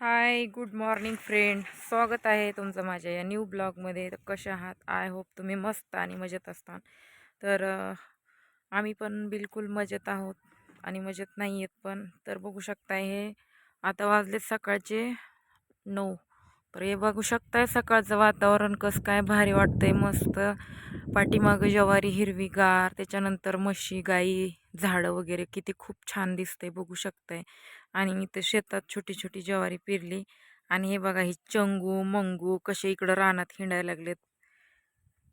Hi good morning friend स्वागत आहे तुमचं माझ्या या न्यू ब्लॉगमध्ये तर कशा आहात? आय होप तुम्ही मस्त आणि मजेत असता तर आम्ही पण बिलकुल मजेत आहोत आणि मजेत नाही आहेत पण. तर बघू शकताय हे आता वाजले सकाळचे नऊ. तर हे बघू शकताय सकाळचं वातावरण कसं काय भारी वाटतंय मस्त. पाठीमागं ज्वारी हिरवीगार त्याच्यानंतर म्हशी गाई झाडं वगैरे किती खूप छान दिसतंय बघू शकताय. आणि इथं शेतात छोटी छोटी ज्वारी पेरली आणि हे बघा ही चंगू मंगू कसे इकडं रानात हिंडायला लागलेत.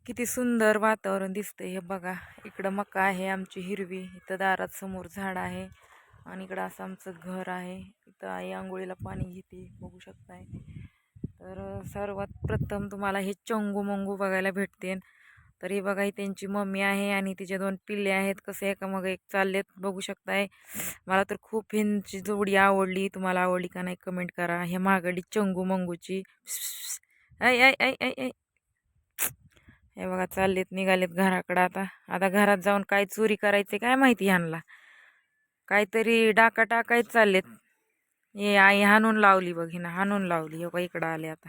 किती सुंदर वातावरण दिसतंय हे बघा. इकडं मका आहे आमची हिरवी इथं दारात समोर झाड आहे आणि इकडं असं आमचं घर आहे. इथं आई आंघोळीला पाणी घेते बघू शकताय. तर सर्वात प्रथम तुम्हाला हे चंगू मंगू बघायला भेटते तर हे बघा ही त्यांची मम्मी आहे आणि तिचे दोन पिल्ले आहेत. कसे एका मग एक चाललेत बघू शकताय. मला तर खूप ह्यांची जोडी आवडली. तुम्हाला आवडली का नाही कमेंट करा. हे महागडी चंगू मंगूची. ऐ ऐ ऐ ऐ ऐ हे बघा चाललेत निघालेत घराकडं आता. आता घरात जाऊन काय चोरी करायचे काय माहिती ह्यांना. काहीतरी डाका टाकायच चाललेत. हे आई हाणून लावली बघ हिनं हाणून लावली. हो का इकडं आले आता.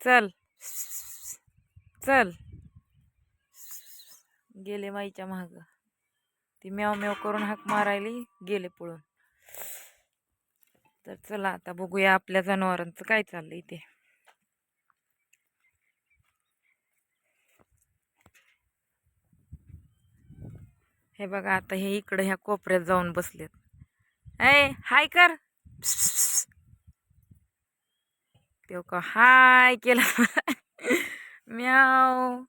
चल. चल. गेले माईच्या महाग ती म्याव म्याव करून हाक मारायली गेले पळून. तर चला आता बघूया आपल्या जनावरांचं काय चाललंय ते. हे बघा आता हे इकडे ह्या कोपऱ्यात जाऊन बसलेत. ऐ हाय कर. तेव का हाय केला. म्याव.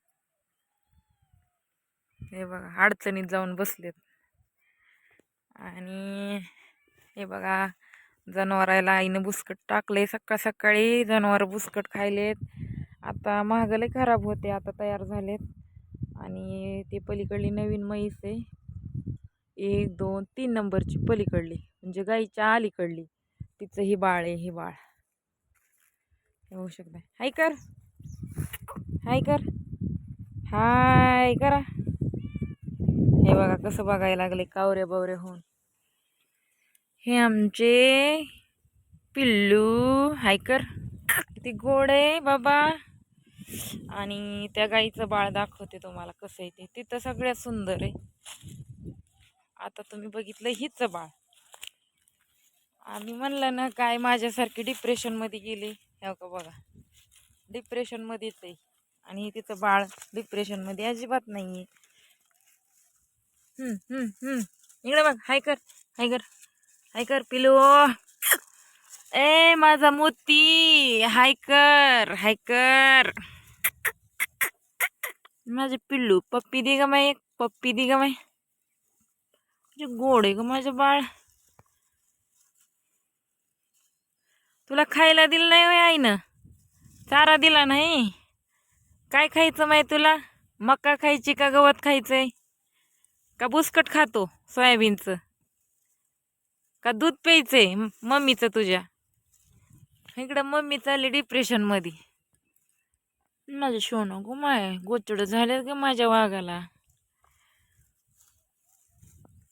हे बघा अडचणीत जाऊन बसलेत. आणि हे बघा जनावराला आईनं बुसकट टाकले सकाळ सकाळी जनावर बुसकट खायलेत. आता महागले खराब होते आता तयार झालेत. आणि ते पलीकडली नवीन म्हैस आहे. एक दोन तीन नंबरची पलीकडली. म्हणजे गाईच्या अलीकडली. तिचं ही बाळ आहे ही बाळ. हे होऊ शकतं हाय कर. हाय कर. हाय करा. हे बघा कसं बघायला लागले कावरे बावरे होऊन. हे आमचे पिल्लू. हाय कर. किती गोड आहे बाबा. आणि त्या गाईचं बाळ दाखवते तुम्हाला कसं आहे ते. तिथं सगळ्यात सुंदर आहे. आता तुम्ही बघितलं हिच बाळ. आम्ही म्हणलं ना काय माझ्यासारखी डिप्रेशनमध्ये गेली. हे का बघा डिप्रेशनमध्येच आहे. आणि तिचं बाळ डिप्रेशनमध्ये अजिबात नाही आहे इकडे बघ हाय कर हाय कर हाय कर पिलो. ए माझा मोती हाय कर हाय कर. माझे पिल्लू पप्पी दे ग माय एक पप्पी दे ग माय जे गोड आहे ग माझं बाळ. तुला खायला दिलं नाही आईनं? चारा दिला नाही? काय खायचं माहिती तुला? मका खायची का गवत खायचंय? का बुसकट खातो सोयाबीनचं? का दूध प्यायचंय मम्मीचं तुझ्या? इकडं मम्मी चालली डिप्रेशनमध्ये माझं सोनं गो माय गोचड झाले ग माझ्या वाघाला.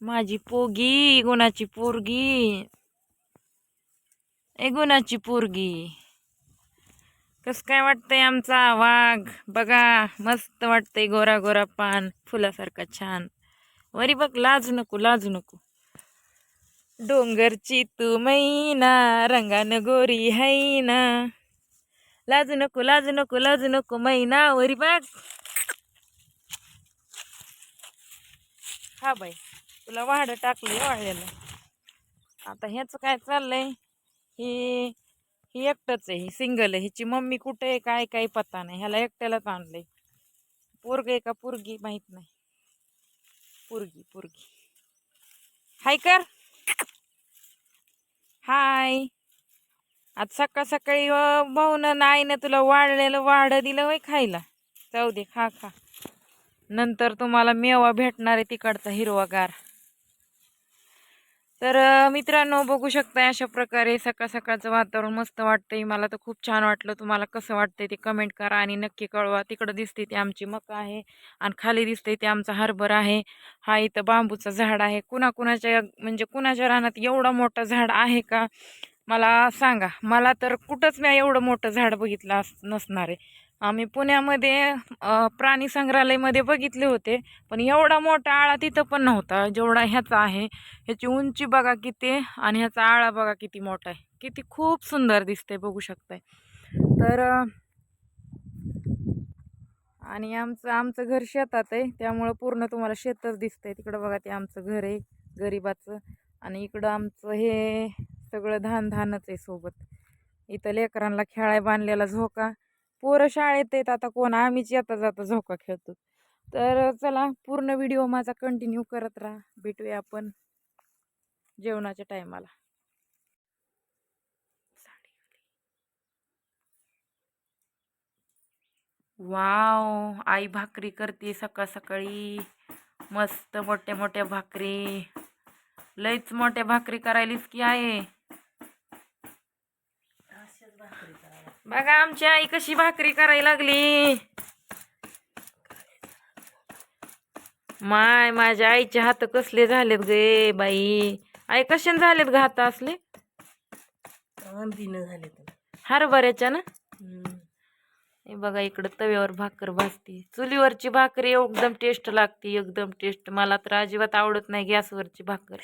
माझी पोगी गुणाची पोरगी. ए गुणाची पोरगी. कस काय वाटतंय आमचा वाघ? बघा मस्त वाटतंय गोरा गोरा पान फुलासारखा छान. वरी बघ लाजू नको लाजू नको. डोंगरची तू मैना रंगानं गोरी हैना. लाजू नको लाजू नको लाजू नको मैना वरी बघ. हा बाई तुला वाढ टाकली वाढलेलं आता ह्याचं काय चाललंय? ही ही एकटंच आहे ही सिंगल आहे हिची मम्मी कुठं आहे काय काही पत्ता नाही ह्याला एकट्यालाच आणलंय. पोरग आहे का पोरगी माहीत नाही. पोरगी पोरगी. हाय कर. हाय आज सकाळ सकाळी भाऊन आईनं तुला वाढलेलं वाढ दिलं वय खायला. जाऊ दे खा खा. नंतर तुम्हाला मेवा भेटणार आहे तिकडचा हिरवागार. तर मित्रांनो बघू शकता अशा प्रकारे सकाळ सकाळचं वातावरण मस्त वाटतंय. मला तर खूप छान वाटलं. तुम्हाला कसं वाटतंय ते कमेंट करा आणि नक्की कळवा. तिकडं दिसते ते आमची मका आहे आणि खाली दिसते ते आमचा हरभर आहे. हा इथं बांबूचं झाड आहे. कुणाकुणाच्या म्हणजे कुणाच्या रानात एवढं मोठं झाड आहे का? मला सांगा. मला तर कुठंच मी एवढं मोठं झाड बघितलं नसणार आहे. आम्ही पुण्यामध्ये प्राणी संग्रहालयमध्ये बघितले होते. पण एवढा मोठा आळा तिथं पण नव्हता जेवढा ह्याचा आहे. ह्याची उंची बघा किती आणि ह्याचा आळा बघा किती मोठा आहे. किती खूप सुंदर दिसतंय बघू शकताय. तर आणि आमचं आमचं घर शेतात आहे. त्यामुळं पूर्ण तुम्हाला शेतच दिसतंय. तिकडं बघा ते आमचं घर आहे गरिबाचं. आणि इकडं आमचं हे सगळं धान धानच आहे सोबत. इथं लेकरांना खेळाय बांधलेला झोका. पोरं शाळेत येत आता कोण? आम्हीच येता जाता झोका खेळतो. तर चला पूर्ण व्हिडिओ माझा कंटिन्यू करत राहा. भेटूया आपण जेवणाच्या टायमाला. वाव! आई भाकरी करते सकाळ सकाळी मस्त मोठ्या मोठ्या भाकरी. लईच मोठ्या भाकरी करायलीच की आहे? बघा आमची आई कशी भाकरी करायला लागली. माय माझ्या आईचे हात कसले झालेत गे बाई. आई कशाने झालेत ग हात असले? आंबीनं झाले तर हरभऱ्याच्या ना? हे बघा इकडं तव्यावर भाकर भाजती. चुलीवरची भाकरी एकदम टेस्ट लागते एकदम टेस्ट मला तर अजिबात आवडत नाही गॅसवरची भाकर.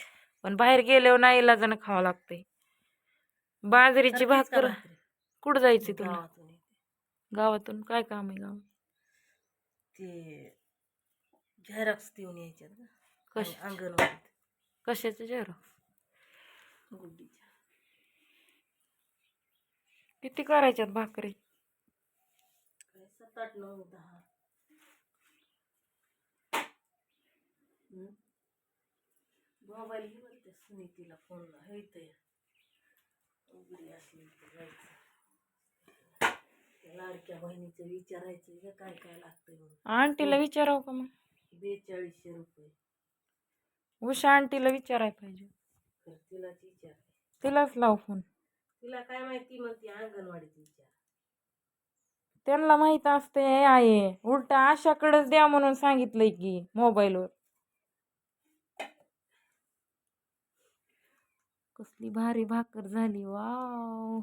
पण बाहेर गेल्यावर नाही इलाजानं खावं लागते बाजरीची भाकर कुठं जायची तुला गावातून येते. गावातून? काय काम आहे गावात? ते झेरॉक्स देऊन यायच्यात ना कश अंगणवाडीत. कशाचं झेरॉक्स? गुड्डीच्या. किती करायच्यात भाकरी? काय? सात आठ नऊ दहा. मोबाईल बरं त्या सुनीतीला फोन ते उघडी असली तर जायचं. लाडक्या बहिणीचं विचारायचं का काय काय लागतंय म्हणून. आंटीला विचारावं का मग? बेचाळीसशे रुपये. उषा आंटीला विचाराय पाहिजे. तर तिलाच विचार. तिलाच लाव फोन. तिला काय माहिती म्हणते अंगणवाडीत विचार. त्यांना माहीत असते आहे. उलट आशाकडेच द्या म्हणून सांगितलंय की मोबाईलवर. कसली भारी भाकर झाली वाव.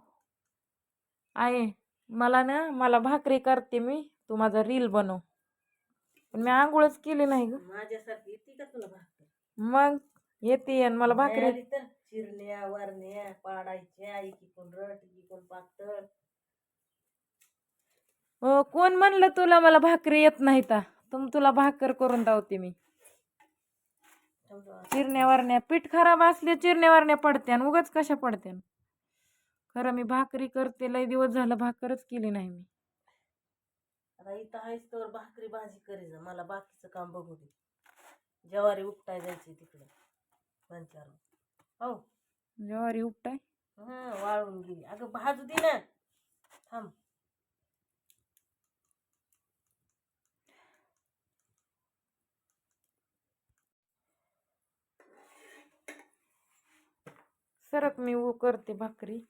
आहे. मला ना मला भाकरी करते मी. तू माझा रील बनव. पण मी आंघोळच केली नाही ग. माझ्यासारखी येते का तुला भाकर? मग येते आणि मला भाकरी तर चिरण्या वरण्या पाडायच्या एकी कोण रट एकी कोण पातळ. अ, कोण म्हणलं तुला मला भाकरी येत नाही ता? तुम तुला भाकर करून दावते मी. चिरण्या वारण्या पीठ खराब असले चिरण्या वारण्या पडत्यान. उगाच कशा पडत्यान? खरं मी भाकरी करते लय दिवस झालं भाकरच केली नाही मी. आता इथं आहेस तर भाकरी भाजी करी जा मला बाकीचं काम बघू दे. ज्वारी उपटाय जायची तिकडे पंचार हो ज्वारी उपटाय? हा वाळून गेली. अगं भाजू दे ना. थांब. सरक मी उ करते भाकरी.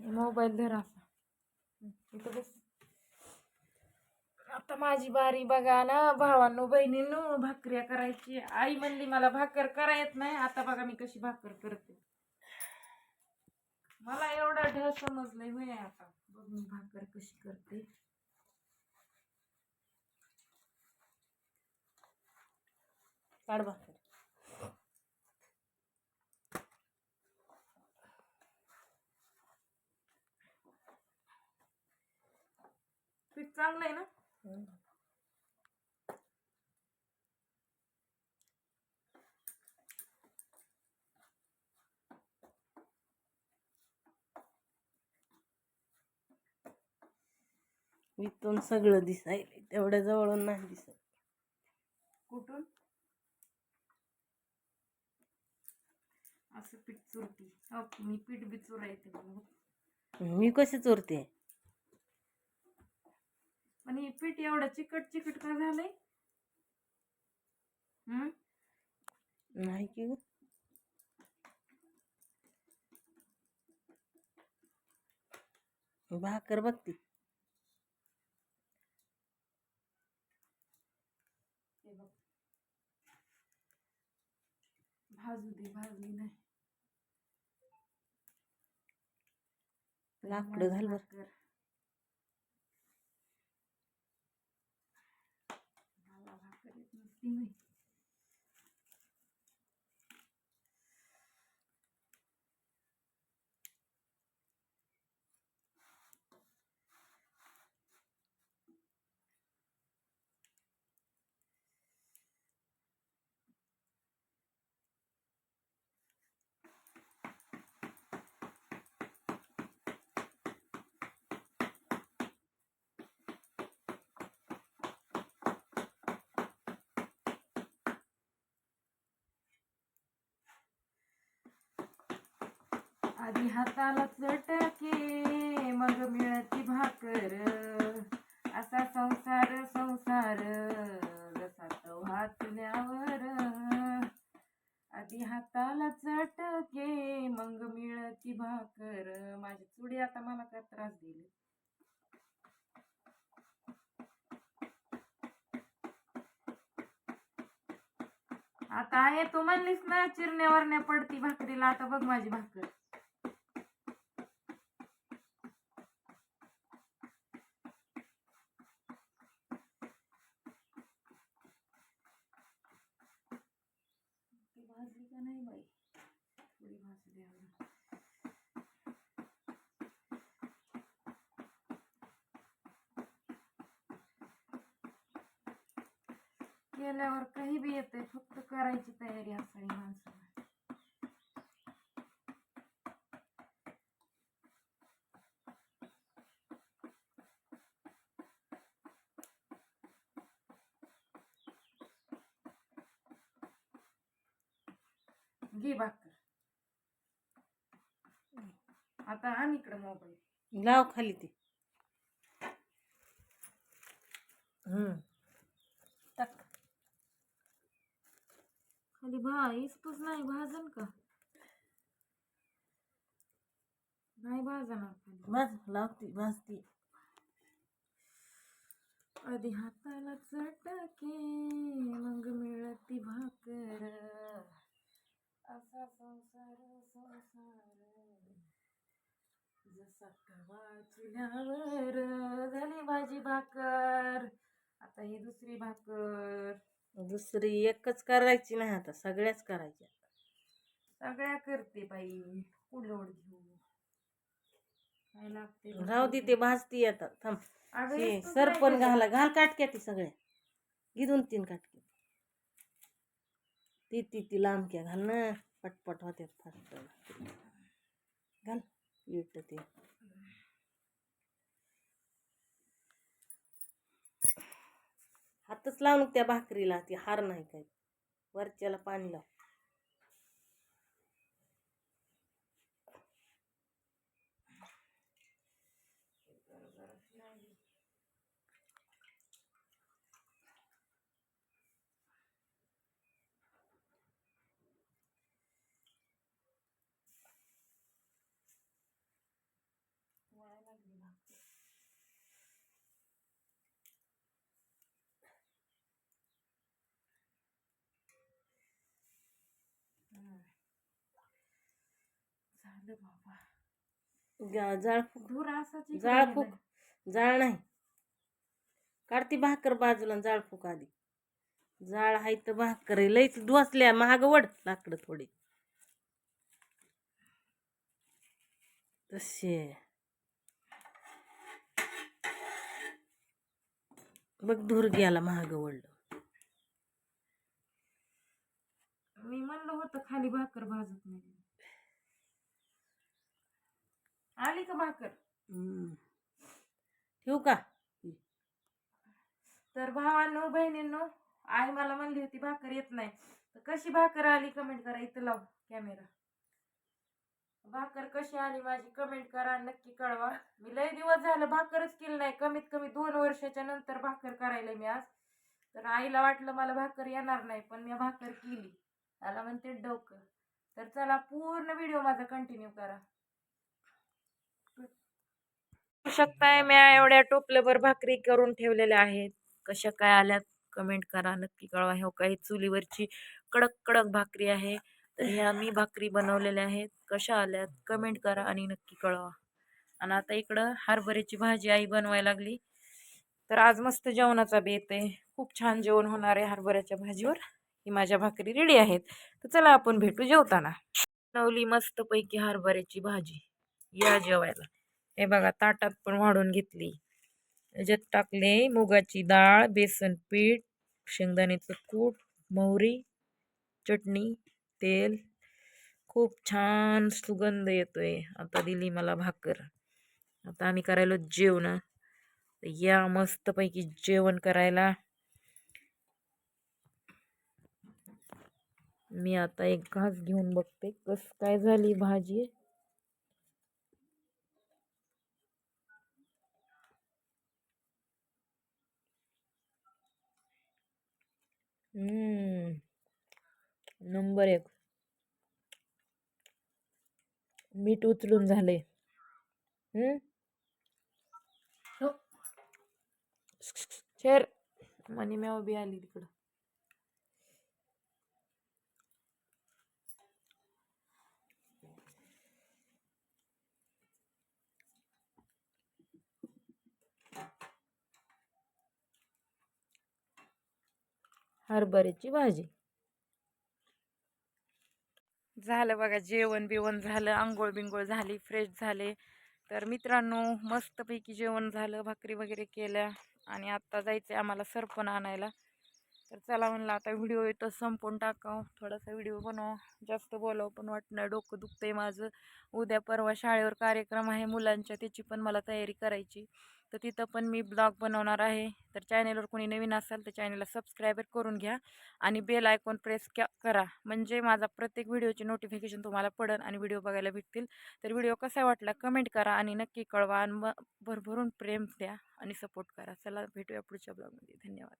मोबाईल धरा असा. इथं बस. आता माझी बारी बघा ना भावांनो बहिणींनो भाकऱ्या करायची. आई म्हणली मला भाकर करा येत नाही. आता बघा मी कशी भाकर करते. मला एवढा ढ समजलंय होय आता. बघ मी भाकर कशी करते. काढवा भाकर पीठ चांगलं आहे ना? इथून सगळं दिसायले तेवढ्या जवळून नाही दिसत. कुठून? असं पीठ चुरती. मी पीठ बी चुरायते बघ. मी कशी चोरते? पण हे पीठ एवढं चिकट चिकट का झालंय? हम्म? नाही की. भाकर बघती. बघ. भाजू दे भाजली नाही. लाकडं घाल feeling. आधी हाताला चटके मग मिळती भाकर. असा संसार संसार जसा तो हातल्यावर आधी हाताला चटके मग मिळती भाकर. माझी चुडी आता मला का त्रास दिली आता आहे तू म्हणलीस ना चिरण्यावर पडती भाकरीला. आता बघ माझी भाकर ती भाजली का नाही बाई थोडी भाजू द्या अजून. केल्यावर काही बी येते फक्त करायची तयारी असावी माणसाला. घे भाकर. आता आण इकडे मोबाईल. लाव खाली ती. हम्म. भा इसपूस नाही भाजन का नाही भाजणार खाली भाज लावती भाजती आधी हाताला चटके मग मिळती भाकर असा संसार संसार जसा कवा चुल्यावर झाली भाजी भाकर आता ही दुसरी भाकर दुसरी एकच करायची नाही आता सगळ्याच करायच्या. सगळ्या करते बाई उलवड घेऊ काय लागते बघ. राहू दे ते भाजती आता. थांब. अगं हे इस्तूप सरपण नाही घाला घाल काटक्या ती सगळ्या. घे दोन तीन काटके. ती ती ती लांबक्या घाल ना. पटपट होत्यात फास्ट घाल वीट ते. हातच लावून त्या भाकरीला ती हार नाही काय वरच्याला पाणी लाव. जाळ फुक जाळ. फुक जाळ नाही. काढती भाकर बाजूला जाळ फुक आधी. जाळ आहे तर भाकर. लईच डोसल्या महाग वड लाकडं थोडी. तसे. बघ धूर गेला महाग वडलं मी म्हणलं होतं खाली भाकर भाजत नाही. आली का भाकर. ठेवू का? तर भावांनो बहिणींनो आई मला म्हणली होती भाकर येत नाही. तर कशी भाकर आली कमेंट करा इथं लाव कॅमेरा भाकर कशी आली माझी कमेंट करा नक्की कळवा. मी लय दिवस झालं भाकरच केली नाही. कमीत कमी दोन वर्षाच्या नंतर भाकर करायला मी आज. तर आईला वाटलं मला भाकर येणार नाही पण मी भाकर केली. त्याला म्हणते डोकं. तर चला पूर्ण व्हिडिओ माझा कंटिन्यू करा. शकताय. मी एवढ्या टोपल्यावर भाकरी करून ठेवलेल्या आहेत. कशा काय आल्यात कमेंट करा. नक्की कळवा. हो काही चुलीवरची कडक कडक भाकरी आहे. तर ह्या मी भाकरी बनवलेल्या आहेत. कशा आल्यात कमेंट करा आणि नक्की कळवा. आणि आता इकडं हरभऱ्याची भाजी आई बनवायला लागली. तर आज मस्त जेवणाचा बेत आहे. खूप छान जेवण होणार आहे हरभऱ्याच्या भाजीवर. ही माझ्या भाकरी रेडी आहेत. तर चला आपण भेटू जेवताना. बनवली मस्तपैकी हरभऱ्याची भाजी. या जेवायला. हे बघा ताटात पण वाढून घेतली. याच्यात टाकले मुगाची डाळ बेसन पीठ शेंगदाण्याचं कूट मोहरी चटणी तेल. खूप छान सुगंध येतोय. आता दिली मला भाकर. आता आम्ही करायलो जेवण. या मस्तपैकी जेवण करायला. मी आता एक घास घेऊन बघते कस काय झाली भाजी. नंबर एक. मीठ उचलून झाले शेर हो. मनी मी बी आली तिकडं. हरभऱ्याची भाजी. झालं बघा जेवण बिवण झालं आंघोळ बिंघोळ झाली फ्रेश झाले. तर मित्रांनो मस्तपैकी जेवण झालं भाकरी वगैरे केल्या आणि आत्ता जायचं आहे आम्हाला सरपण आणायला. तर चला म्हणलं आता व्हिडिओ इथं संपवून टाकावं. थोडासा व्हिडिओ बनव. जास्त बोलावं पण वाटणं डोकं दुखतंय माझं. उद्या परवा शाळेवर कार्यक्रम आहे मुलांच्या त्याची पण मला तयारी करायची. तर तिथं पण मी ब्लॉग बनवणार आहे. तर चॅनेलवर कोणी नवीन असाल तर चॅनेलला सबस्क्राईबर करून घ्या आणि बेल आयकॉन प्रेस करा. म्हणजे माझा प्रत्येक व्हिडिओचे नोटिफिकेशन तुम्हाला पडेल आणि व्हिडिओ बघायला भेटतील. तर व्हिडिओ कसा वाटला कमेंट करा आणि नक्की कळवा. आणि मग भरभरून प्रेम द्या आणि सपोर्ट करा. चला भेटूया पुढच्या ब्लॉगमध्ये धन्यवाद.